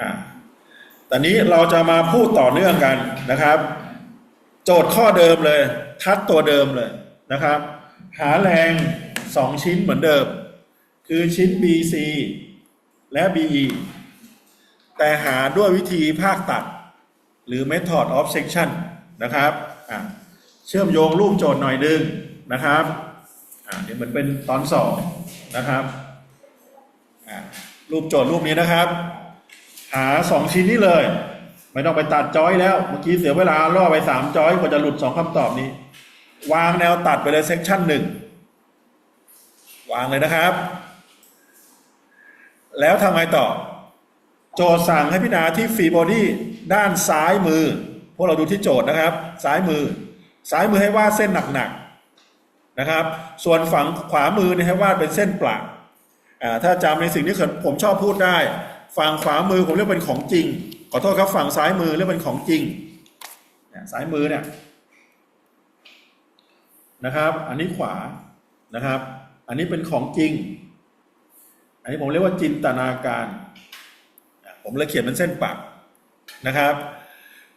อ่าตอนนี้เราจะมาพูดต่อเนื่องกันนะครับ โจทย์ข้อเดิมเลย ทัดตัวเดิมเลยนะครับ หาแรงสองชิ้นเหมือนเดิม คือชิ้น BC และ BE แต่หาด้วยวิธีภาคตัด หรือ method of section นะครับอะเชื่อมโยงรูปโจทย์หน่อยดึงนะครับอะเดี๋ยวเหมือนเป็นตอนสองนะครับอะรูปโจทย์รูปนี้นะครับ หาสองชิ้นนี้เลย ไม่ต้องไปตัดจอยแล้ว เมื่อกี้เสียเวลาล่อไปสามจอยกว่าจะหลุดสองคำตอบนี้ วางแนวตัดไปเลยเซกชันหนึ่งวางเลยนะครับ แล้วทำไงต่อ โจทย์สั่งให้พิจารณาที่ฟรีบอดี้ด้านซ้ายมือ พวกเราดูที่โจทย์นะครับ ซ้ายมือ ซ้ายมือให้วาดเส้นหนักๆนะครับ ส่วนฝั่งขวามือเนี่ยให้วาดเป็นเส้นปลาอ่าถ้าจำในสิ่งที่ผมชอบพูดได้ ฝั่งขวามือผมเรียกเป็นของจริง ขอโทษครับฝั่งซ้ายมือเรียกเป็นของจริงเนี่ยซ้ายมือเนี่ยนะครับ อันนี้ขวานะครับ อันนี้เป็นของจริง อันนี้ผมเรียกว่าจินตนาการ ผมเลยเขียนเป็นเส้นปักนะครับ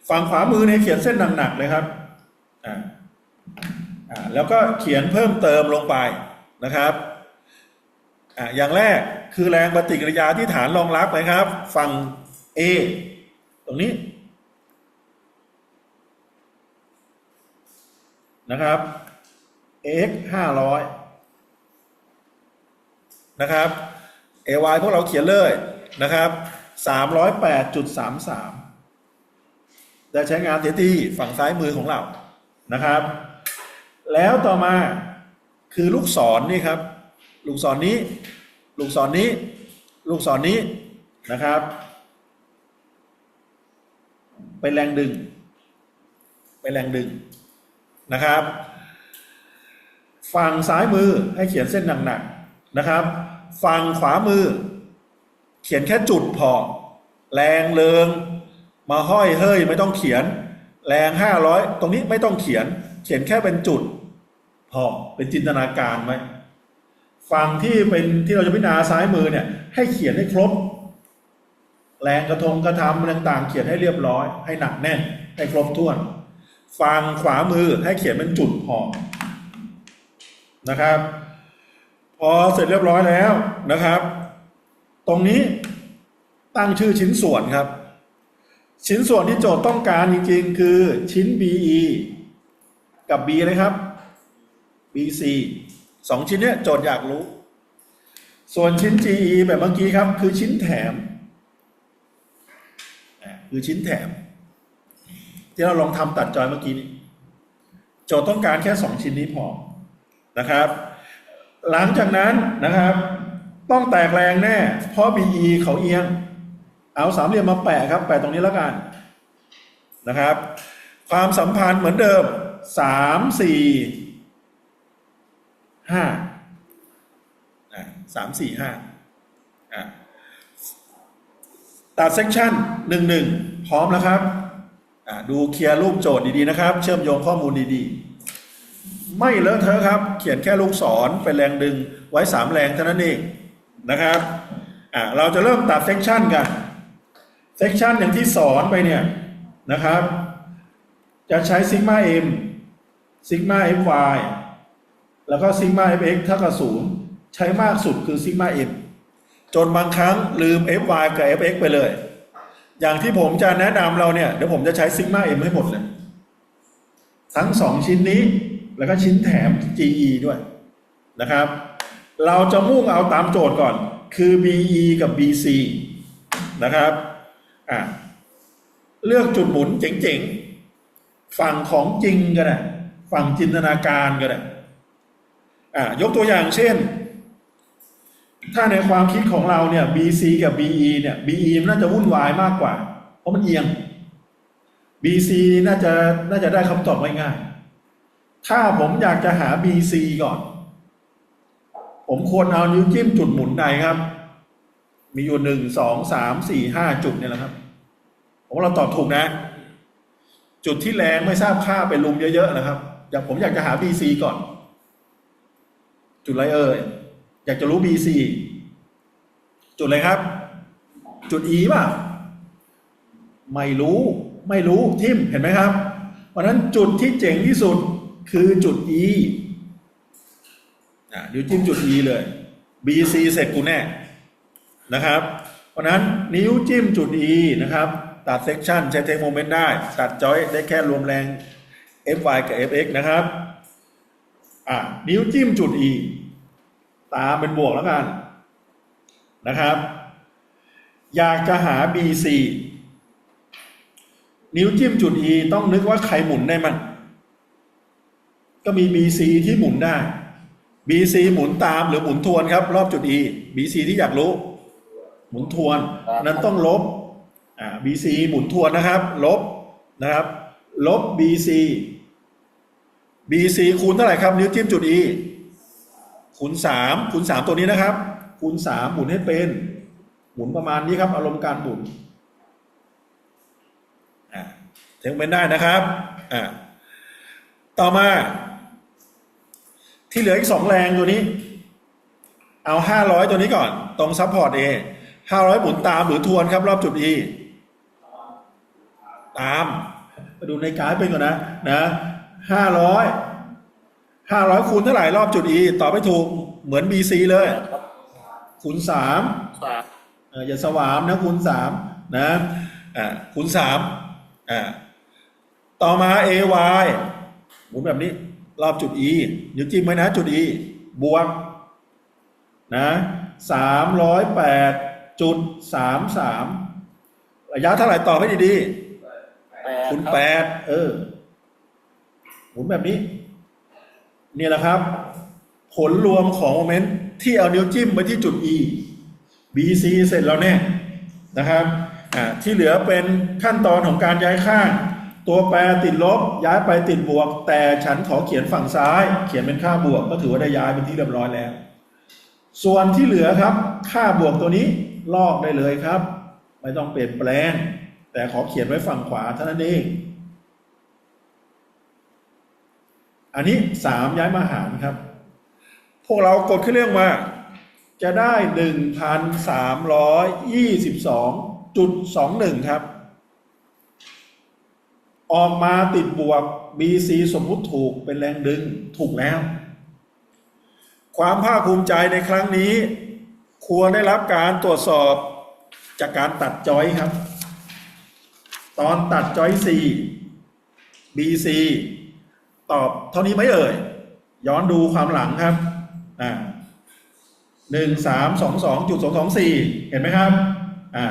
ฝั่งขวามือเนี่ยเขียนเส้นหนักๆเลยครับอ่าอ่าแล้วก็เขียนเพิ่มเติมลงไปนะครับ อ่าอย่างแรกคือแรงปฏิกิริยาที่ฐานรองรับนะครับ ฝั่ง A ตรงนี้นะครับ x ห้าร้อยนะครับ ay พวกเราเขียนเลยนะครับสามร้อยแปดจุดสามสามได้ใช้งานเสียที่ฝั่งซ้ายมือของเรานะครับ แล้วต่อมาคือลูกศรนนี่ครับ ลูกศรนนี้ ลูกศรนนี้ ลูกศรนนี้นะครับ เป็นแรงดึง เป็นแรงดึงนะครับ ฝั่งซ้ายมือให้เขียนเส้นหนักๆนะครับ ฝั่งขวามือ เขียนแค่จุดพอ แรงเริง มาห้อยเฮ้ยไม่ต้องเขียน แรงห้าร้อยตรงนี้ไม่ต้องเขียน เขียนแค่เป็นจุดพอเป็นจินตนาการไว้ ฝั่งที่เป็นที่เราจะพิจารณาซ้ายมือเนี่ย ให้เขียนให้ครบ แรงกระทงกระทำต่างๆ เขียนให้เรียบร้อย ให้หนักแน่น ให้ครบถ้วน ฝั่งขวามือให้เขียนเป็นจุดพอนะครับ พอเสร็จเรียบร้อยแล้วนะครับ ตรงนี้ตั้งชื่อชิ้นส่วนครับ ชิ้นส่วนที่โจทย์ต้องการจริง ๆ คือชิ้น BE กับ B นะครับ BC สองชิ้นเนี้ยโจทย์อยากรู้ ส่วนชิ้น GE แบบเมื่อกี้ครับ คือชิ้นแถมคือชิ้นแถม ที่เราลองทำตัดจอยเมื่อกี้นี้โจทย์ต้องการแค่สองชิ้นนี้พอนะครับ หลังจากนั้นนะครับ ต้องแตกแรงแน่ เพราะ BE เขาเอียง เอาสามเหลี่ยมมาแปะครับแปะตรงนี้แล้วกันนะครับ ความสัมพันธ์เหมือนเดิมสามสี่ ห้าสามสี่ห้าตัดเซกชันหนึ่งหนึ่งพร้อมแล้วครับ ดูเคลียร์รูปโจทย์ดีๆนะครับ เชื่อมโยงข้อมูลดีๆ ไม่เลอะเทอะครับ เขียนแค่ลูกศรเป็นแรงดึงไว้สามแรงเท่านั้นเองนะครับเราจะเริ่มตัดเซกชันกัน เซกชันอย่างที่สอนไปเนี่ยนะครับ จะใช้ซิกมา m ซิกมา fy แล้วก็ซิกมา fx เท่ากับศูนย์ใช้มากสุดคือซิกมา m จนบางครั้งลืม fy กับ fx ไปเลย อย่างที่ผมจะแนะนำเราเนี่ย เดี๋ยวผมจะใช้ซิกมา m ให้หมดเลย ทั้งสองชิ้นนี้แล้วก็ชิ้นแถม ge ด้วยนะครับ เราจะมุ่งเอาตามโจทย์ก่อน คือ be กับ bc นะครับอะเลือกจุดหมุนเจ๋งๆ ฝั่งของจริงก็ได้ ฝั่งจินตนาการก็ได้ ยกตัวอย่างเช่น ถ้าในความคิดของเราเนี่ย BC กับ BE เนี่ย BE มันน่าจะวุ่นวายมากกว่า เพราะมันเอียง BC น่าจะน่าจะได้คำตอบง่ายๆ ถ้าผมอยากจะหา BC ก่อน ผมควรเอานิ้วจิ้มจุดหมุนใดครับ มีอยู่หนึ่งสองสามสี่ห้าจุดเนี่ยแหละครับ ผมว่าเราตอบถูกนะ จุดที่แรงไม่ทราบค่าไปลุมเยอะๆนะครับ อยากผมอยากจะหา BC ก่อน จุดอะไรเอ่ยอยากจะรู้ BC จุดอะไรครับ จุด E ป่ะ ไม่รู้ไม่รู้ทิมเห็นไหมครับ เพราะนั้นจุดที่เจ๋งที่สุดคือจุด E อะนิ้วจิ้มจุด E เลย BC เสร็จกูแน่นะครับ เพราะฉะนั้นนิ้วจิ้มจุด E นะครับ ตัดเซกชันใช้เทคโมเมนต์ได้ ตัดจอยได้แค่รวมแรง Fy กับ Fx นะครับ อะนิ้วจิ้มจุด E ตามเป็นบวกแล้วกันนะครับ อยากจะหา BC นิ้วจิ้มจุด E ต้องนึกว่าใครหมุนได้มั่งก็มี BC ที่หมุนได้ BC หมุนตามหรือหมุนทวนครับ รอบจุด E BC ที่อยากรู้ หมุนทวน นั้นต้องลบอ่า BC หมุนทวนนะครับ ลบนะครับ ลบ BC BC คูณเท่าไหร่ครับ นิ้วจิ้มจุด E คูณสามคูณสามตัวนี้นะครับ คูณสามหมุนให้เป็น หมุนประมาณนี้ครับ อารมณ์การหมุนอ่าเทคเป็นได้นะครับอ่าต่อมา ที่เหลืออีกสองแรงตัวนี้ เอาห้าร้อยตัวนี้ก่อน ตรงซัพพอร์ต A ห้าร้อยหมุนตามหรือทวนครับ รอบจุด E ตามมาดูในกราฟเป็นก่อนนะ นะ ห้าร้อยห้าร้อยคูณเท่าไหร่รอบจุด E ตอบไม่ถูกเหมือน BC เลย คูณสามสามเอออย่าสวามนะคูณสามนะอ่าคูณสามอ่าต่อมา AY หมุนแบบนี้ รอบจุด E นิ้วจิ้มไว้นะจุด E บวกนะสามร้อยแปดจุดสามสามระยะเท่าไหร่ต่อให้ดีๆแปดคูณครับแปดเออ หมุนแบบนี้ นี่แหละครับ ผลรวมของโมเมนต์ที่เอานิ้วจิ้มไปที่จุด E BC เสร็จแล้วแน่นะครับที่เหลือเป็นขั้นตอนของการย้ายข้าง ตัวแปรติดลบย้ายไปติดบวก แต่ฉันขอเขียนฝั่งซ้าย เขียนเป็นค่าบวกก็ถือว่าได้ย้ายเป็นที่เรียบร้อยแล้ว ส่วนที่เหลือครับ ค่าบวกตัวนี้ลอกได้เลยครับ ไม่ต้องเปลี่ยนแปลง แต่ขอเขียนไว้ฝั่งขวาเท่านั้นเอง อันนี้สามย้ายมาหารครับ พวกเรากดขึ้นเรื่องมา จะได้หนึ่งพันสามร้อยยี่สิบสองจุดสองหนึ่งครับ ออกมาติดบวก BC สมมุติถูกเป็นแรงดึงถูกแล้ว ความภาคภูมิใจในครั้งนี้ ควรได้รับการตรวจสอบจากการตัดจอยครับ ตอนตัดจอย C BC ตอบเท่านี้ไหมเอ่ย ย้อนดูความหลังครับ อ่าหนึ่งสามสองสองจุดสองสองสี่เห็นไหมครับ อ่า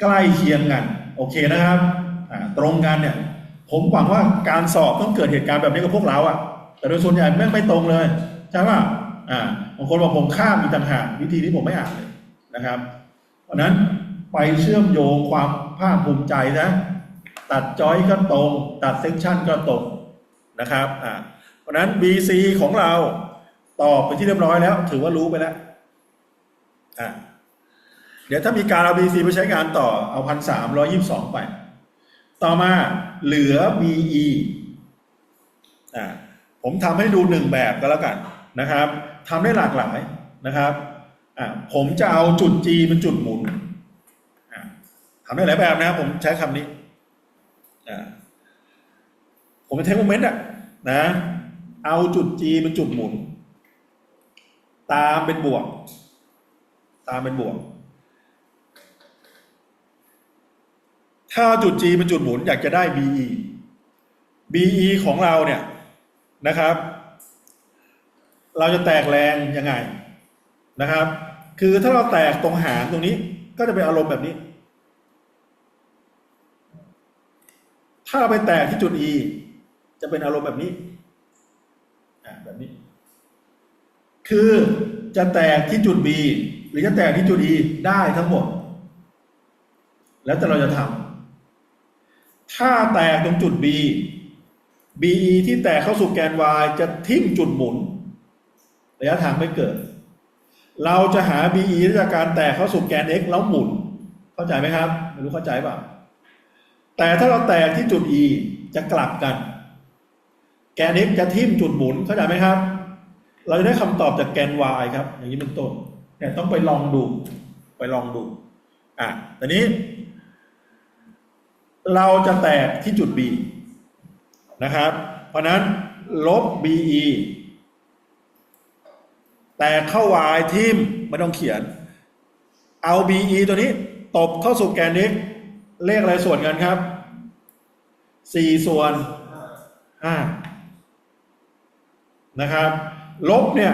ใกล้เคียงกัน โอเคนะครับ อ่า ตรงกันเนี่ย ผมหวังว่าการสอบต้องเกิดเหตุการณ์แบบนี้กับพวกเราอะแต่โดยส่วนใหญ่ไม่ไม่ตรงเลย ใช่ป่ะ อ่า บางคนบอกผมข้ามมีต่างหากวิธีนี้ผมไม่อ่านเลยนะครับ เพราะนั้นไปเชื่อมโยงความภาคภูมิใจนะ ตัดจอยก็ตรง ตัดเซกชันก็ตรง นะครับอ่าเพราะนั้น BC ของเราตอบไปที่เรียบร้อยแล้ว ถือว่ารู้ไปแล้วอ่าเดี๋ยวถ้ามีการเอา BC ไปใช้งานต่อเอาพันสามร้อยี่สองไป ต่อมาเหลือ BE อ่าผมทำให้ดูหนึ่งแบบก็แล้วกันนะครับทำได้หลากหลายนะครับอ่าผมจะเอาจุด G เป็นจุดหมุนอ่าทำได้หลายแบบนะครับผมใช้คำนี้อ่า ผมเป็นเทคโมเมนต์อะนะ เอาจุด G เป็นจุดหมุน ตามเป็นบวก ตามเป็นบวก ถ้าจุด G เป็นจุดหมุนอยากจะได้ BE BE ของเราเนี่ยนะครับ เราจะแตกแรงยังไงนะครับ คือถ้าเราแตกตรงหางตรงนี้ ก็จะเป็นอารมณ์แบบนี้ ถ้าเราไปแตกที่จุด E จะเป็นอารมณ์แบบนี้อ่าแบบนี้ คือจะแตกที่จุด B หรือจะแตกที่จุด E ได้ทั้งหมด แล้วแต่เราจะทำถ้าแตกตรงจุด B BE ที่แตกเข้าสู่แกน Y จะทิ่มจุดหมุนระยะทางไม่เกิด เราจะหา BE จากการแตกเข้าสู่แกน X แล้วหมุน เข้าใจไหมครับ ไม่รู้เข้าใจเปล่าแต่ถ้าเราแตกที่จุด E จะกลับกัน แกน X จะทิ่มจุดหมุนเข้าใจไหมครับ เราจะได้คำตอบจากแกน Y ครับ อย่างนี้เป็นต้นเนี่ยต้องไปลองดู ไปลองดู อะต่นี้ เราจะแตกที่จุด B นะครับ เพราะนั้นลบ BE แตกเข้า Y ทิมไม่ต้องเขียน เอา BE ตัวนี้ตบเข้าสู่แกน x เลขอะไรส่วนกันครับ 4 ส่วน 5 นะครับ ลบเนี่ย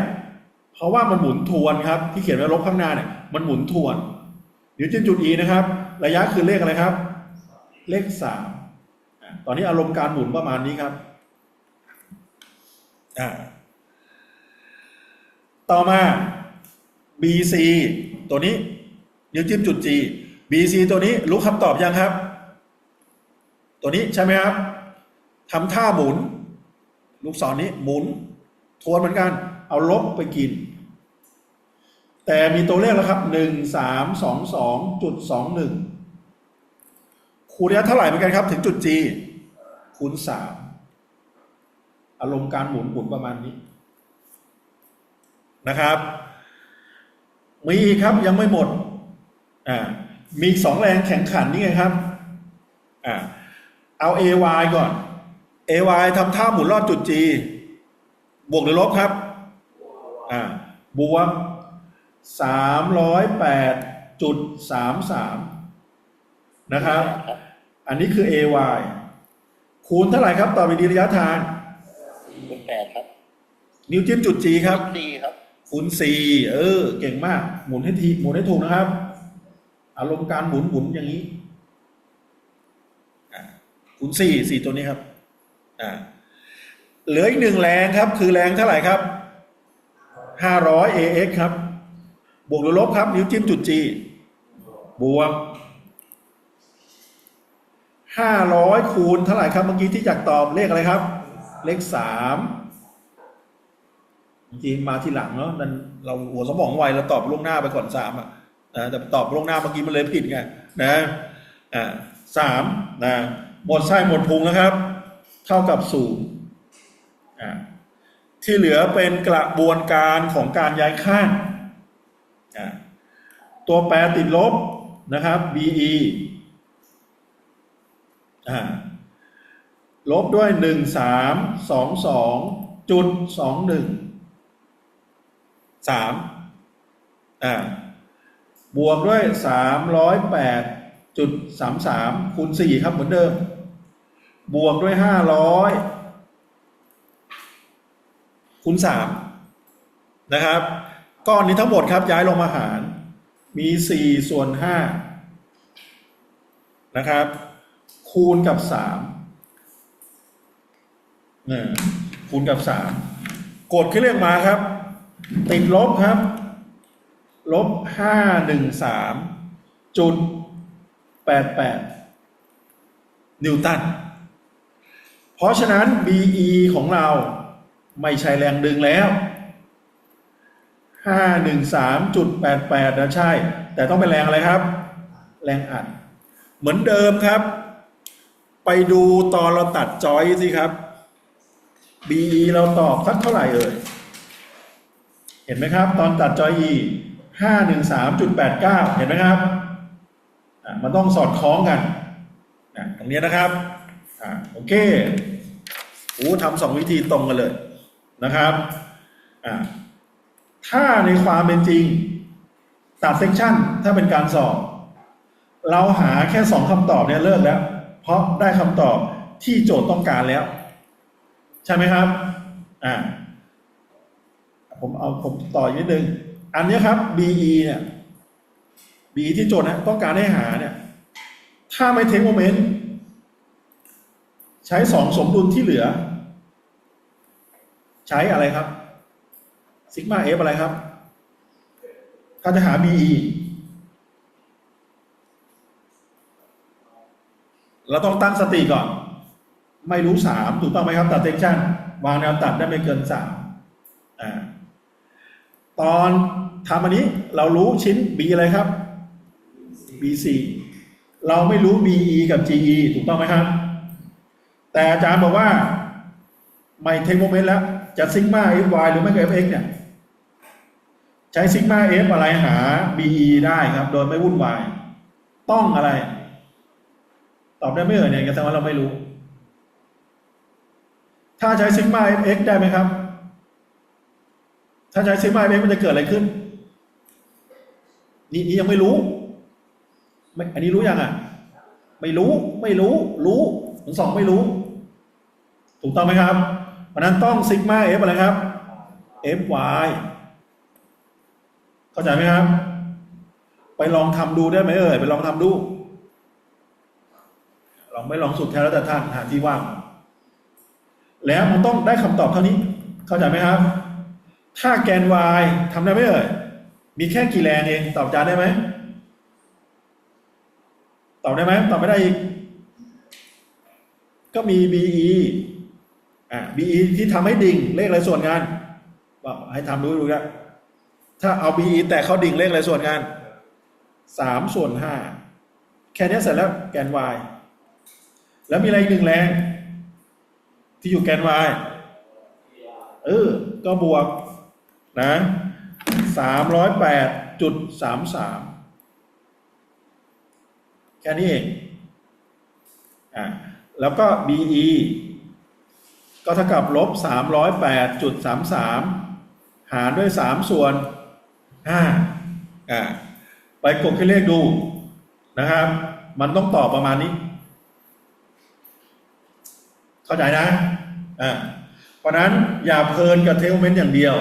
เพราะว่ามันหมุนทวนครับ ที่เขียนไว้ลบข้างหน้าเนี่ยมันหมุนทวนเดี๋ยวจิ้มจุด e นะครับ ระยะคือเลขอะไรครับ เลขสามตอนนี้อารมณ์การหมุนประมาณนี้ครับต่อมา BC ตัวนี้นิ้วจิ้มจุด G BC ตัวนี้รู้คำตอบยังครับ ตัวนี้ใช่ไหมครับทำท่าหมุน ลูกศรนี้หมุน ทวนเหมือนกัน เอาลบไปกิน แต่มีตัวเลขแล้วครับหนึ่งสามสองสองจุดสองหนึ่งคูณระยะเท่าไหร่เหมือนกันครับ ถึงจุด G คูณสามอารมณ์การหมุนหมุนประมาณนี้นะครับ มีอีกครับยังไม่หมดอ่ามีอีกสองแรงแข่งขันนี่ไงครับอ่าเอา AY ก่อน AY ทำท่าหมุนรอบจุด G บวกหรือลบครับ อ่า บวกสามร้อยแปดจุดสามสามนะครับ อันนี้คือ AY คูณเท่าไหร่ครับ ต่อไปดีระยะทาง คูณแปดครับ นิ้วจิ้มจุด G ครับดีครับ คูณสี่เออ เก่งมาก หมุนให้ทีหมุนให้ถูกนะครับ อารมณ์การหมุนหมุนอย่างนี้อ่าคูณสี่สี่ตัวนี้ครับ อ่า เหลืออีกหนึ่งแรงครับ คือแรงเท่าไหร่ครับห้าร้อย AX ครับ บวกหรือลบครับ นิ้วจิ้มจุด G บวกห้าร้อยคูณเท่าไหร่ครับ เมื่อกี้ที่อยากตอบเลขอะไรครับ เลขสามจริงๆมาทีหลังเนาะนั่นเราหัวสมองไวเราตอบล่วงหน้าไปก่อนสามอะนะแต่ตอบล่วงหน้าเมื่อกี้มันเลยผิดไงนะอ่าสามนะหมดไส้หมดพุงแล้วครับ เท่ากับศูนย์ ที่เหลือเป็นกระบวนการของการย้ายข้างตัวแปรติดลบนะครับ BE ลบด้วยหนึ่งสามสองสองจุดสองหนึ่งสามอ่าบวกด้วยสามร้อยแปดจุดสามสามคูณสี่ครับเหมือนเดิม บวกด้วยห้าร้อย คูณสามนะครับ ก้อนนี้ทั้งหมดครับย้ายลงมาหาร มีสี่ส่วนห้านะครับ คูณกับสามเนี่ยคูณกับสามกดขึ้นเรียกมาครับ ติดลบครับ ลบห้าหนึ่งสามจุดแปดแปดนิวตัน เพราะฉะนั้น BE ของเรา ไม่ใช่แรงดึงแล้วห้าหนึ่งสามจุดแปดแปดนะใช่ แต่ต้องเป็นแรงอะไรครับ แรงอัด เหมือนเดิมครับ ไปดูตอนเราตัดจอยสิครับ BE เราตอบสักเท่าไหร่เอ่ย เห็นไหมครับ ตอนตัดจอย E ห้าหนึ่งสามจุดแปดเก้าเห็นไหมครับอะมันต้องสอดคล้องกันอะตรงนี้นะครับอะโอเคโอ้ทำสองวิธีตรงกันเลย นะครับถ้าในความเป็นจริงตัดเซกชันถ้าเป็นการสอบ เราหาแค่สองคำตอบเนี่ยเลิกแล้ว เพราะได้คำตอบที่โจทย์ต้องการแล้ว ใช่ไหมครับอ่าผมเอาผมต่ออีกนิดนึง อันนี้ครับ BE เนี่ย BE ที่โจทย์นะต้องการให้หาเนี่ย ถ้าไม่เทคโมเมนต์ใช้สองสมดุลที่เหลือ ใช้อะไรครับซิกมา F ออะไรครับถ้าจะหา BE เราต้องตั้งสติก่อน ไม่รู้สามถูกต้องไหมครับ ตัดเซกชันวางแนวตัดได้ไม่เกินสามอ่าตอนทำอันนี้เรารู้ชิ้น B อะไรครับ BC เราไม่รู้ BE กับ GE ถูกต้องไหมครับ แต่อาจารย์บอกว่า ไม่เทคโมเมนต์แล้ว จะซิกมา FY หรือไม่ก็ FX เนี่ย ใช้ซิกมา F อะไรหา BE ได้ครับ โดยไม่วุ่นวาย ต้องอะไร ตอบได้ไม่เอ่ยเนี่ยแสดงว่าเราไม่รู้ ถ้าใช้ซิกมา fx ได้ไหมครับ ถ้าใช้ซิกมา fx มันจะเกิดอะไรขึ้น นี่ยังไม่รู้ไม่อันนี้รู้ยังอะ ไม่รู้ ไม่รู้ รู้ทั้งสองไม่รู้ ถูกต้องไหมครับ เพราะนั้นต้องซิกมา f อะไรครับ fy เข้าใจไหมครับ ไปลองทำดูได้ไหมเอ่ย ไปลองทำดู ลองไม่ลองสุดแท้แล้วแต่ท่านหาที่ว่าง แล้วมันต้องได้คำตอบเท่านี้ เข้าใจไหมครับ ถ้าแกน y ทำได้ไหมเอ่ย มีแค่กี่แรงเอง ตอบจานได้ไหม ตอบได้ไหม ตอบไม่ได้อีก ก็มี be อ่า be ที่ทำให้ดิ่งเลขอะไรส่วนงานว่าให้ทำดูดูครับถ้าเอา be แต่เขาดิ่งเลขอะไรส่วนงานสามส่วนห้าแค่นี้เสร็จแล้วแกน y แล้วมีอะไรอีกหนึ่งแรง ที่อยู่แกน y เออ ก็บวกนะสามร้อยแปดจุดสามสามแค่นี้เองอ่าแล้วก็ be ก็เท่ากับลบสามร้อยแปดจุดสามสามหารด้วยสามส่วนห้าอ่าไปกดแค่เลขดูนะครับ มันต้องตอบประมาณนี้ เข้าใจนะอ่าเพราะนั้นอย่าเพลินกับเทลเมนต์อย่างเดียว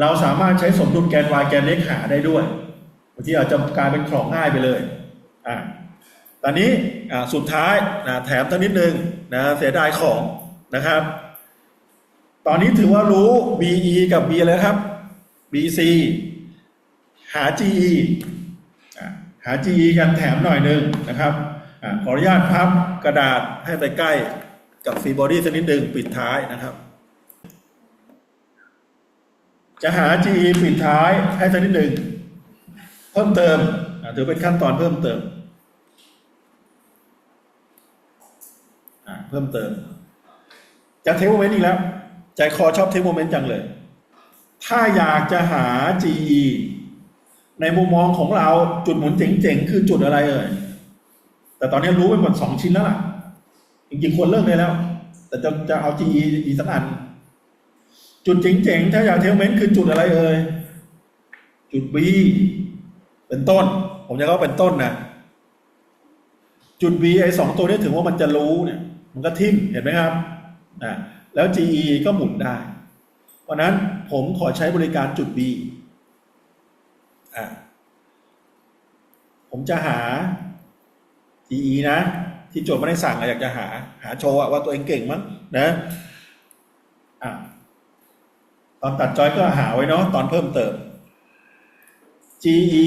เราสามารถใช้สมดุลแกน y แกน x หาได้ด้วยบางทีอาจจะกลายเป็นของง่ายไปเลยอ่าตอนนี้อ่าสุดท้ายนะแถมตั้งนิดนึงนะเสียดายของ นะครับ ตอนนี้ถือว่ารู้ BE กับ B อะไรครับ BC หา GE หา GE กันแถมหน่อยหนึ่งนะครับอขออนุญาตพับกระดาษให้ไปใกล้กับฟรีบอดี้สักนิดหนึ่งปิดท้ายนะครับ จะหา GE ปิดท้ายให้สักนิดหนึ่งเพิ่มเติมถือเป็นขั้นตอนเพิ่มเติมเพิ่มเติม จะเทคโมเมนต์อีกแล้ว ใจคอชอบเทคโมเมนต์จังเลย ถ้าอยากจะหา GE ในมุมมองของเราจุดหมุนเจ๋งๆ คือจุดอะไรเอ่ย แต่ตอนนี้รู้ไปหมดสองชิ้นแล้วล่ะ จริงๆ ควรเลิกได้แล้ว แต่จะจะเอา GE อีกสักอัน จุดเจ๋งๆ ถ้าอยากเทลเมนต์คือจุดอะไรเอ่ย จุด B เป็นต้น ผมจะเขาเป็นต้นนะจุด B ไอ้สองตัวนี้ถึงว่ามันจะรู้เนี่ย มันก็ทิ่มเห็นไหมครับ อ่าแล้ว GE ก็หมุนได้ เพราะนั้นผมขอใช้บริการจุด B อะผมจะหา GE นะ ที่โจทย์ไม่ได้สั่งอะอยากจะหา หาโชว์ว่าตัวเองเก่งมั้งนะอะตอนตัดจอยก็หาไว้เนาะตอนเพิ่มเติม GE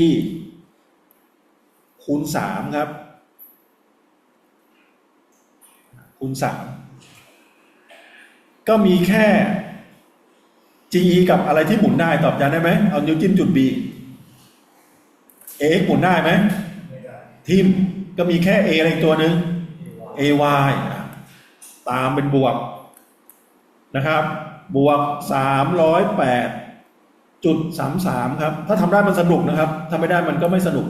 คูณสามครับ คูณสาม ก็มีแค่ GE กับอะไรที่หมุนได้ตอบยันได้ไหมเอานิ้วจิ้มจุด B AX หมุนได้ไหมทีมก็มีแค่ A อะไรตัวหนึ่ง AY อะตามเป็นบวกนะครับ บวก 308จุด33 ครับ ถ้าทำได้มันสนุกนะครับ ถ้าไม่ได้มันก็ไม่สนุก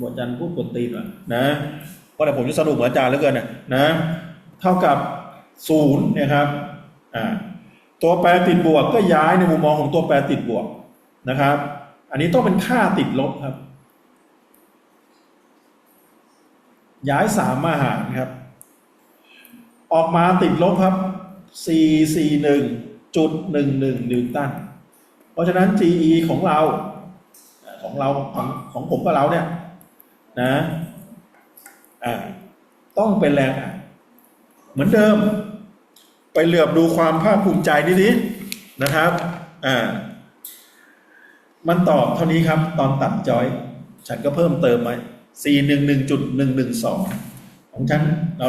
บทอาจารย์พูดกดตีนอะนะเพราะแต่ผมจะสนุกเหมือนอาจารย์เหลือเกินน่ะนะ เท่ากับ ศูนย์นี่ยครับตัวแปรติดบวกก็ย้ายในมุมมองของตัวแปรติดบวกนะครับ อันนี้ต้องเป็นค่าติดลบครับ ย้ายสามมาหารครับ ออกมาติดลบครับ441จุด11นิวตัน เพราะฉะนั้น GE ของเราของเราของของผมกับเราเนี่ยนะอ่าต้องเป็นแรงอะเหมือนเดิม ไปเหลือบดูความภาคภูมิใจนิดๆนะครับ อ่า มันตอบเท่านี้ครับ ตอนตัดจอย ฉันก็เพิ่มเติมไว้4 1 1จุด1 1 2ของฉัน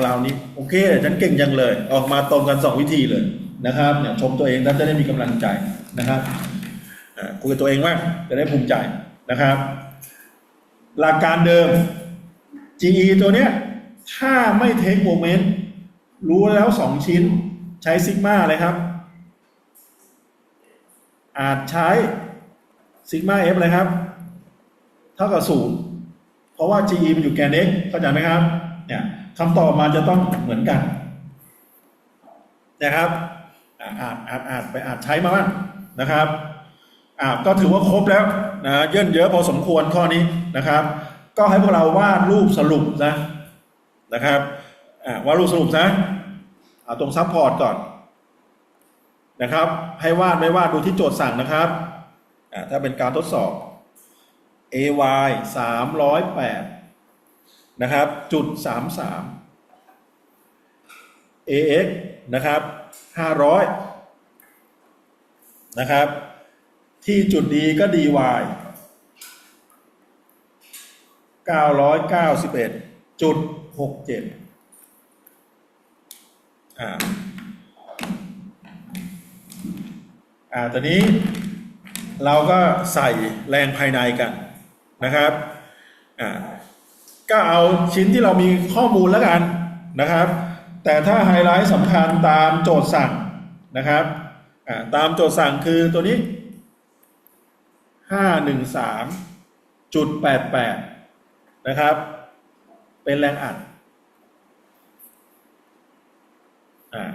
เราๆนี้ โอเค ฉันเก่งจังเลย ออกมาตรงกัน2วิธีเลยนะครับเนี่ยชมตัวเองแล้วจะได้มีกำลังใจนะครับอ่าคุยกับตัวเองว่างจะได้ภูมิใจนะครับ หลักการเดิม GE ตัวเนี้ยถ้าไม่เทคโมเมนต์รู้แล้วสองชิ้น ใช้ซิกมาเลยครับ อาจใช้ซิกมา F เลยครับ เท่ากับศูนย์เพราะว่า GE มันอยู่แกน x เข้าใจไหมครับ เนี่ยคำตอบมาจะต้องเหมือนกัน นะครับอาอ่านอ่านอ่านไปอานใช้มาบ้างนะครับอ่าก็ถือว่าครบแล้วนะเย่นเยอะพอสมควรข้อนี้นะครับ ก็ให้พวกเราวาดรูปสรุปนะนะครับอ่าวาดรูปสรุปนะ เอาตรงซับพอร์ตก่อนนะครับ ให้วาดไม่วาดดูที่โจทย์สั่งนะครับถ้าเป็นการทดสอบ ay สามร้อยแปดนะครับจุดสามสาม ax นะครับห้าร้อยนะครับ ที่จุด d ก็ dy เก้าร้ อ่าอ่าตอนนี้เราก็ใส่แรงภายในกันนะครับอ่าก็เอาชิ้นที่เรามีข้อมูลแล้วกันนะครับ แต่ถ้าไฮไลท์สำคัญตามโจทย์สั่งนะครับอ่าตามโจทย์สั่งคือตัวนี้ห้าหนึ่งสามจุดแปดแปดนะครับ เป็นแรงอัด อ่า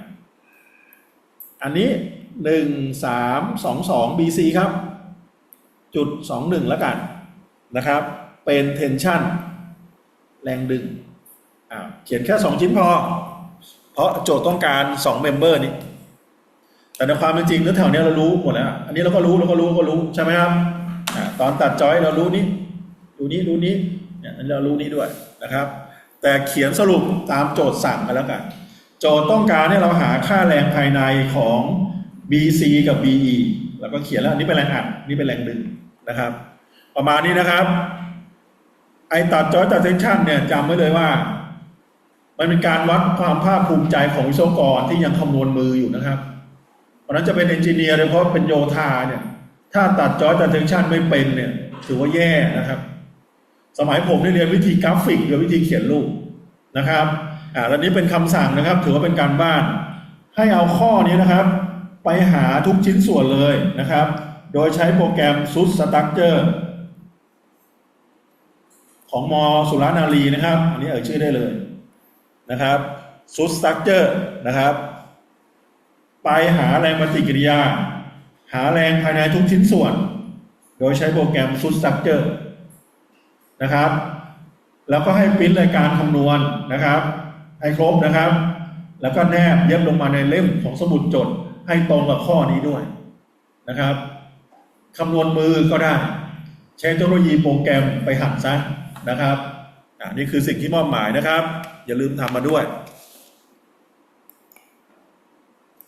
อันนี้หนึ่งสามสองสอง BC ครับ จุดสองหนึ่งแล้วกันนะครับ เป็นเทนชันแรงดึงอ่าเขียนแค่สองชิ้นพอ เพราะโจทย์ต้องการสองเมมเบอร์นี้ แต่ในความเป็นจริงเนื้อแถวเนี้ยเรารู้หมดแล้ว อันนี้เราก็รู้เราก็รู้ก็รู้ใช่ไหมครับอ่าตอนตัดจอยเรารู้นี้รู้นี้รู้นี้เนี่ยอันนี้เรารู้นี้ด้วยนะครับ แต่เขียนสรุปตามโจทย์สั่งกันแล้วกัน โจทย์ต้องการให้เราหาค่าแรงภายในของ BC กับ BE แล้วก็เขียนแล้วอันนี้เป็นแรงอัดนี่เป็นแรงดึงนะครับ ประมาณนี้นะครับ ไอตัดจอยตัดเซนชั่นเนี่ยจำไว้เลยว่า มันเป็นการวัดความภาคภูมิใจของวิศวกรที่ยังคำนวณมืออยู่นะครับ เพราะนั้นจะเป็นเอนจิเนียร์โดยเฉพาะเป็นโยธาเนี่ย ถ้าตัดจอยตัดเซนชั่นไม่เป็นเนี่ยถือว่าแย่นะครับ สมัยผมได้เรียนวิธีกราฟิกหรือวิธีเขียนรูปนะครับ อ่าแล้วนี้เป็นคำสั่งนะครับ ถือว่าเป็นการบ้าน ให้เอาข้อนี้นะครับ ไปหาทุกชิ้นส่วนเลยนะครับ โดยใช้โปรแกรม SUS Structure ของมสุรานารีนะครับ อันนี้เอ่ยชื่อได้เลยนะครับ SUS Structure นะครับ ไปหาแรงปฏิกิริยา หาแรงภายในทุกชิ้นส่วน โดยใช้โปรแกรม SUS Structure นะครับ แล้วก็ให้ปริ้นรายการคำนวณนะครับ ให้ครบนะครับ แล้วก็แนบเย็บลงมาในเล่มของสมุดจดให้ตรงกับข้อนี้ด้วยนะครับคำนวณมือก็ได้ ใช้เทคโนโลยีโปรแกรมไปหัดซะนะครับอันนี่คือสิ่งที่มอบหมายนะครับ อย่าลืมทำมาด้วย